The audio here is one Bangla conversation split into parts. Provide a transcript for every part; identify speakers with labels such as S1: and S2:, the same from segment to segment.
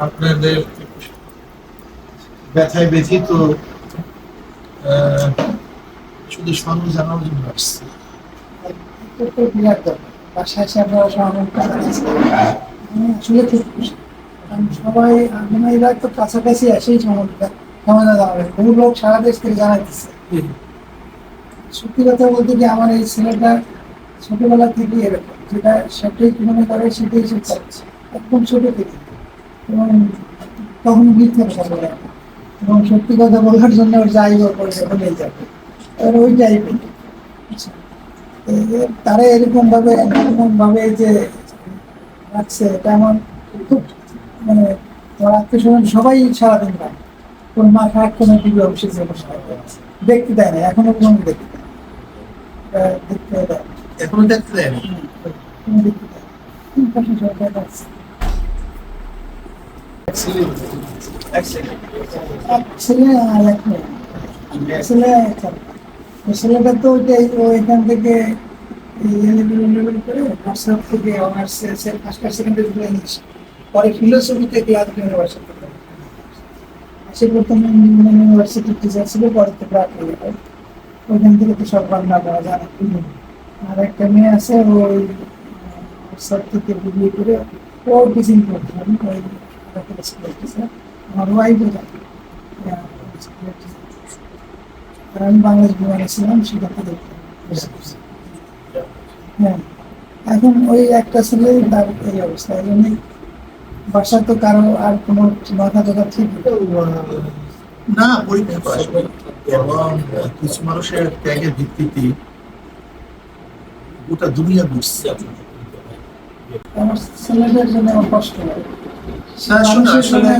S1: আপনাদের ব্যথায় ব্যথিত শুধু স্বর্ণ জানানোর জন্য আসছি।
S2: বাসায় এসে আমরা আসলে সবাই মানে এরা তো কাছাকাছি এসেই সমস্যা সমাধান জানাবে বহু লোক সারা দেশ থেকে জানাইতেছে। সত্যি কথা বলতে কি আমার এই ছেলেটা ছোটবেলা থেকে এরকম। যেটা সেটাই মনে করে সেটাই সে করছে। একদম ছোট থেকে। এবং তখন মিথ্যে কথা বলে। এবং সত্যি কথা বলার জন্য ওর যাই হোক ওর বলেই যাবে আর ওই টাইপের তারা এরকম ভাবে এরকম ভাবে যে রাখছে এটা আমার খুব মানে আমার আত্মীয় স্বজন সবাই সারাদিন পায় কোন মা সারাক্ষণ টিভি অফিসে যে বসে থাকে। দেখতে দেয় না এখনও পর্যন্ত দেখতে দেয় দেখতে
S1: এখনও দেখতে
S2: কোনো দেখতে ছেলে আর এক মেয়ে। ছেলে ছেলেটা তো ওইটাই ও এখান থেকে লেভেল লেভেল করে হোয়াটসঅ্যাপ থেকে honours first class second year English পরে ফিলোসফিতে ক্লাস ইউনিভার্সিটি সে প্রথমে ইউনিভার্সিটির টিচার ছিল পরে তো প্রাক ওইখান থেকে তো সব বাংলা পাওয়া যায় আর একটা মেয়ে আছে ওই হোয়াটসঅ্যাপ থেকে ভিডিও করে ও টিচিং আমি ওই আমার ওয়াইফও স্কুলের টিচার আর আমি বাংলাদেশ বিমানে ছিলাম, সেটা থেকে হ্যাঁ। এখন ওই একটা ছেলে, তার এই অবস্থা। এই জন্যই বাসা তো কারও আর কোনো মাথা টাথা ঠিক
S1: না পরীক্ষা পাস এবং কিছু মানুষের ত্যাগের ভিত্তিতে গোটা দুনিয়া বুঝছে
S2: আমার ছেলেদের জন্য আমার কষ্ট হয়।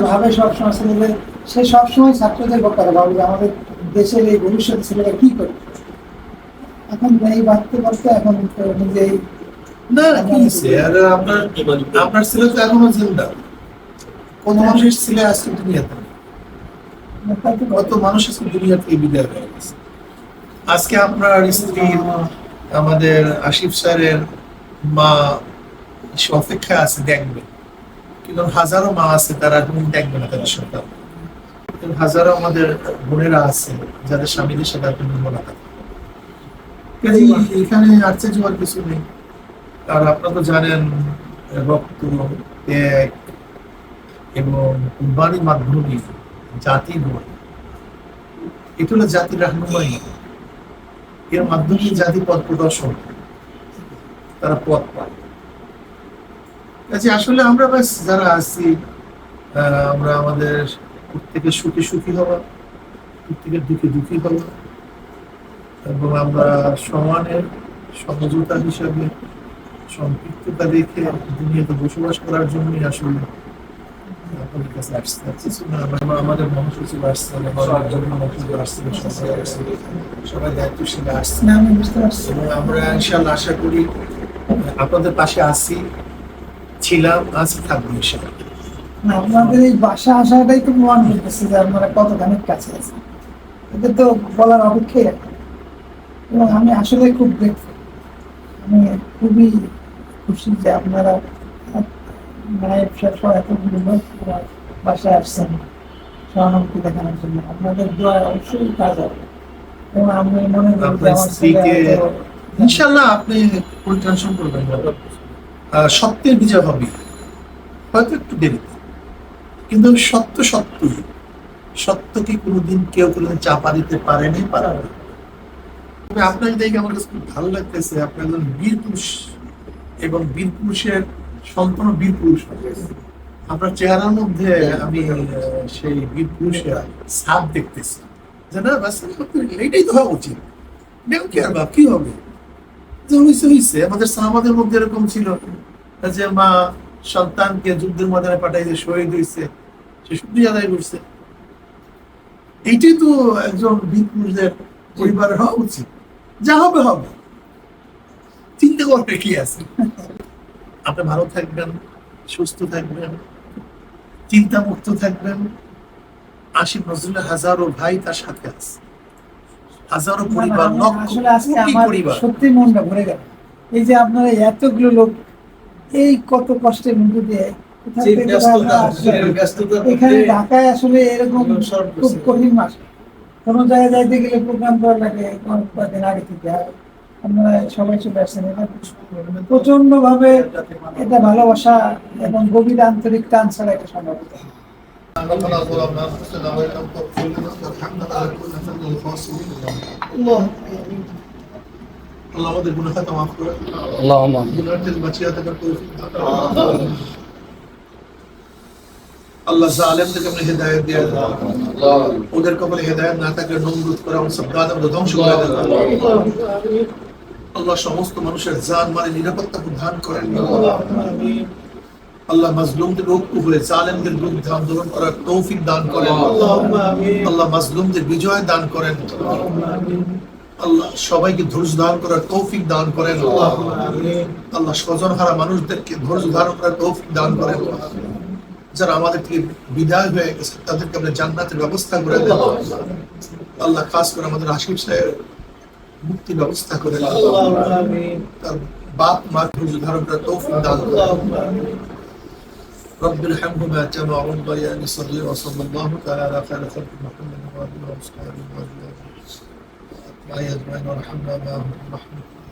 S2: ভাবে সবসময় ছেলেদের সে সবসময় ছাত্রদের ব্যাপারে ভাবে আমাদের দেশের এই ভবিষ্যৎ ছেলেরা কি করবে। এখন এই ভাবতে ভাবতে এখন নিজেই
S1: না? আর আপনার আপনার ছেলে তো এখনও জিন্দা। কত মানুষের ছেলে আজকে দুনিয়াতে? কত মানুষ আজকে দুনিয়া থেকে বিদায় হয়ে গেছে? আজকে আপনার স্ত্রী আমাদের আশিফ স্যারের মা সে অপেক্ষায় আছে দেখবে। কিন্তু হাজারো মা আছে তারা এখন দেখবে না তাদের সন্তান। হাজারো আমাদের বোনেরা আছে যাদের স্বামীদের সাথে এখন মনে থাকে এখানে আশ্চর্য হওয়ার কিছু নেই। আর আপনারা তো জানেন, রক্ত, ত্যাগ এবং কুরবানির মাধ্যমে জাতি গড়ে এটা হলো জাতির রাহনুমাই এর মাধ্যমে জাতি পথ প্রদর্শন। তারা পথ পায়। কাজে আসলে আমরা ব্যাস যারা আছি আমরা আমাদের প্রত্যেকের সুখে সুখী হওয়া প্রত্যেকের দুঃখে দুঃখী হওয়া এবং আমরা সমানের সমঝোতা হিসাবে সম্পৃক্ততা রেখে দুনিয়াতে বসবাস করার জন্যই আসলে আপনাদের কাছে আসছে কিছু না আমরা- আমাদের মহাসচিব আসছে জন্য মহাসচিব আসছে সবাই আসছে সবাই দায়িত্বশীল আসছে। এবং আমরা ইনশাল্লাহ আশা করি আপনাদের পাশে আছি ছিলাম আছি থাকব ইনশাল্লাহ
S2: আপনাদের এই বাসা আসাটাই তো প্রমাণ করতেছে যে আপনারা কতখানি কাছে আছে এটা তো বলার অপেক্ষাই রাখে। এবং আমি আসলে খুব গ্রেটফুল আমি খুবই খুশি যে আপনারা নায়ব সাহেব এতগুলো লোক বাসায় আসছেন সহানুভূতি দেখানোর জন্য। আপনাদের দোয়া অবশ্যই কাজ হবে। এবং আমি মনে করি
S1: আপনার ইনশাল্লাহ আপনি টেনশন করবেন। সত্যের বিজয় হবে। হয়তো একটু দেরিতে কিন্তু সত্য সত্যই। সত্যকে কোনোদিন কেউ কোনোদিন চাপা দিতে পারেনি পারে আপনাকে দেখে আমার কাছে খুব ভালো লাগতেছে। আপনি একজন বীর পুরুষ। এবং বীর পুরুষের সন্তান বীর পুরুষ আপনার চেহারার মধ্যে আমি সেই বীর পুরুষের ছাপ দেখতেছি। যে না এটাই তো হওয়া উচিত। কি হবে? আমাদের মধ্যে এরকম ছিল। যে মা সন্তানকে যুদ্ধের ময়দানে পাঠাইছে, শহীদ হয়েছে সে শুধু আদায় করছে। এইটাই তো একজন বীর পুরুষদের পরিবারের হওয়া উচিত। যা হবে হবে। করবে কি আছে? আপনি ভালো থাকবেন সুস্থ থাকবেন চিন্তা মুক্ত থাকবেন। আশিফ নজরুলের হাজারো ভাই তার সাথে আছে। হাজারো পরিবার লক্ষ পরিবার।
S2: সত্যি মনটা ভরে গেল। এই যে আপনারা এতগুলো লোক এই কত কষ্টের মধ্যে দিয়ে এখানে ঢাকায় আসলে এরকম খুব কঠিন মাস। কোনো জায়গায় যাইতে গেলে প্রোগ্রাম করা লাগে কয়েকদিন আগে থেকে। আর প্রচণ্ড ভাবে এটা ভালোবাসা এবং গভীর আন্তরিক টান ছাড়া এটা সম্ভব
S1: আল্লাহ আল্লাহ গুণার্থের বাঁচিয়ে আপনি হেদায়ত দিয়ে ওদের কপালে হেদায়ত না থাকলে করা সব গাদ ধ্বংস করে দেয় আল্লাহ সমস্ত মানুষের জান মানে নিরাপত্তা প্রদান করেন। আল্লাহ মাজলুমদের ঐক্য হয়ে জালেমদের বিরুদ্ধে আন্দোলন করার তৌফিক দান করেন। আল্লাহ মাজলুমদের বিজয় দান করেন। আল্লাহ সবাইকে ধৈর্য ধারণ করার তৌফিক দান করেন। আল্লাহ স্বজন হারা মানুষদেরকে ধৈর্য ধারণ করার তৌফিক দান করেন। যারা আমাদের থেকে বিদায় হয়ে গেছে, তাদেরকে আমরা জান্নাতের ব্যবস্থা করে দেন আল্লাহ খাস করে আমাদের আশিফ সাহেব মুক্তি ব্যবস্থা করে দেন তার বাপ মা ধৈর্য ধারণ করার তৌফিক দান করেন رب ارحمهما كما ربياني صغيرا وصلى الله تعالى على خير خلق محمد وعلى اله وصحبه وسلم اجمعين وارحمنا معهم برحمتك